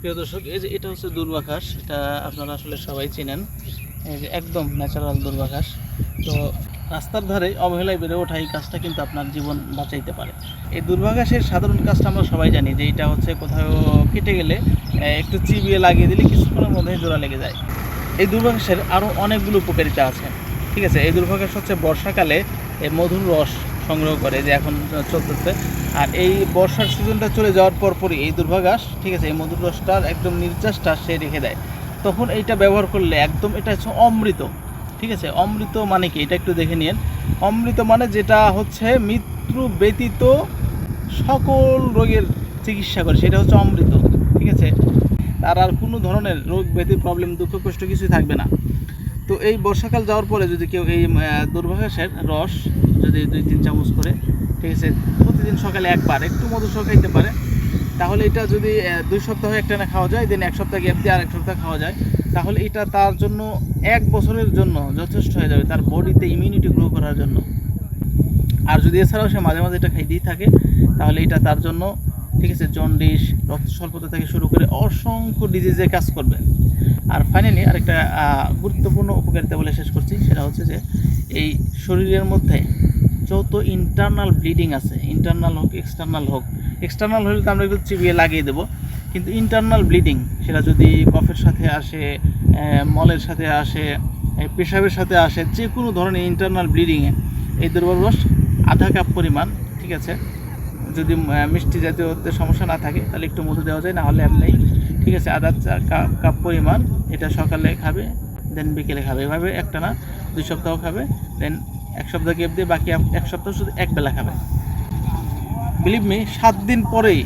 প্রিয় দর্শক, এই যে এটা হচ্ছে দুর্বাঘাস এটা আপনারা আসলে সবাই চেনেন। এই যে একদম ন্যাচারাল দুর্বাঘাস তো রাস্তার ধারে অবহেলায় বেড়ে ওঠা এই কাজটা কিন্তু আপনার জীবন বাঁচাইতে পারে। এই দুর্বাঘাসের সাধারণ কাজটা আমরা সবাই জানি যে এটা হচ্ছে কোথাও কেটে গেলে একটু চিবিয়ে লাগিয়ে দিলে কিছুক্ষণের মধ্যে জোড়া লেগে যায়। এই দুর্বাঘাসের আরও অনেকগুলো উপকারিতা আছে, ঠিক আছে? এই দুর্বাঘাস হচ্ছে বর্ষাকালে মধুর রস সংগ্রহ করে, যে এখন চলতেছে। আর এই বর্ষার সিজনটা চলে যাওয়ার পর পরই এই দুর্ভাগাস ঠিক আছে, এই মধুর রসটার একদম নির্যাসটা সে রেখে দেয়। তখন এইটা ব্যবহার করলে একদম এটা হচ্ছে অমৃত, ঠিক আছে, অমৃত মানে কি? এটা একটু দেখে নিন অমৃত মানে যেটা হচ্ছে মৃত্যু ব্যতীত সকল রোগের চিকিৎসা করে, সেটা হচ্ছে অমৃত, ঠিক আছে? তার আর কোনো ধরনের রোগ ব্যাধি প্রবলেম দুঃখ, কষ্ট কিছুই থাকবে না। তো এই বর্ষাকাল যাওয়ার পরে যদি কেউ এই দুর্ভাগাসের রস যদি দুই তিন চামচ করে, ঠিক আছে প্রতিদিন সকালে একবার, একটু মধু সহ খাইতে পারে। তাহলে এটা যদি দুই সপ্তাহ একটানা খাওয়া যায়, দেন এক সপ্তাহ গ্যাপ দিয়ে আর এক সপ্তাহ খাওয়া যায়, তাহলে এটা তার জন্য এক বছরের জন্য যথেষ্ট হয়ে যাবে তার বডিতে ইমিউনিটি গ্রো করার জন্য। আর যদি এছাড়াও সে মাঝে মাঝে এটা খাইতেই থাকে, তাহলে এটা তার জন্য, ঠিক আছে জন্ডিস রক্ত স্বল্পতা থেকে শুরু করে অসংখ্য ডিজিজে কাজ করবে। আর ফাইনালি আরেকটা গুরুত্বপূর্ণ উপকারিতা বলে শেষ করছি, সেটা হচ্ছে যে এই শরীরের মধ্যে যত ইন্টারনাল ব্লিডিং আছে ইন্টারনাল হোক এক্সটার্নাল হোক। এক্সটার্নাল হলে তো আমরা একটু চিবিয়ে লাগিয়ে দেবো। কিন্তু ইন্টারনাল ব্লিডিং সেটা যদি কফের সাথে আসে মলের সাথে আসে পেশাবের সাথে আসে, যে কোনো ধরনের ইন্টারনাল ব্লিডিংয়ে এই দুর্বল রস আধা কাপ পরিমাণ, ঠিক আছে? যদি মিষ্টি জাতীয় সমস্যা না থাকে, তাহলে একটু মধু দেওয়া যায়, না হলে আর নেই, ঠিক আছে? আধা কাপ কাপ পরিমাণ এটা সকালে খাবে দেন বিকেলে খাবে। এভাবে একটা না, দুই সপ্তাহ খাবে দেন এক সপ্তাহ গ্যাপ দিয়ে বাকি এক- এক সপ্তাহ শুধু এক বেলা খাবে বিলিভ মি সাত দিন পরেই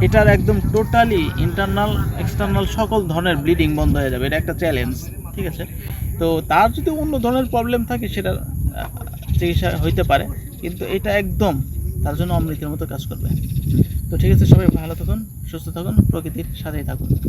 এটার একদম টোটালি ইন্টারনাল এক্সটার্নাল সকল ধরনের ব্লিডিং বন্ধ হয়ে যাবে। এটা একটা চ্যালেঞ্জ ঠিক আছে? তো তার যদি অন্য ধরনের প্রবলেম থাকে, সেটা চিকিৎসা হইতে পারে। কিন্তু এটা একদম তার জন্য অমৃতের মতো কাজ করবে। তো ঠিক আছে, সবাই ভালো থাকুন, সুস্থ থাকুন, প্রকৃতির সাথেই থাকুন।